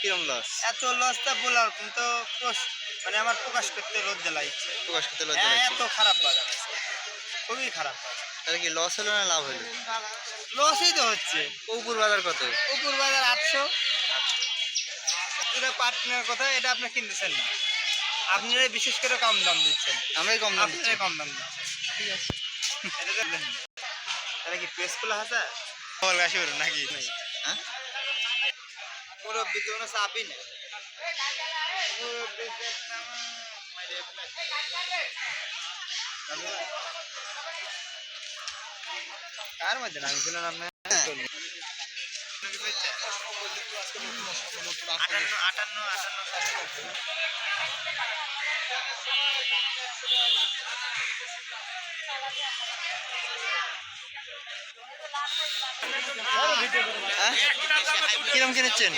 কিরম লস এত লসটা বলার তো প্রশ- মানে আমার প্রকাশ করতে জ্বালা ইচ্ছে প্রকাশ করতে লজ্জা হ্যাঁ লাগছে এত খারাপ বাজার খুবই খারাপ তাহলে কি লস হলো না লাভ হলো? লসই তো হচ্ছে। উপর বাজার কত? উপর বাজার আটশো। যেটা পার্টনার কথা এটা আপনি কিনতেছেন না। আপনারা বিশেষ করে কম দাম দিচ্ছেন। আমরাই কম দাম দিচ্ছি আপনারাই কম দাম দিচ্ছেন। ঠিক আছে। এটা তাহলে কি প্রেস খোলা আছে? বল গাছি বলুন নাকি? হ্যাঁ? মুরব্বি তো কোনো চাপই নেই। মুরব্বি কার মধ্যে আপনার আটান্ন আটান্ন আটান্ন হ্যাঁ কিরম কিনেছেন?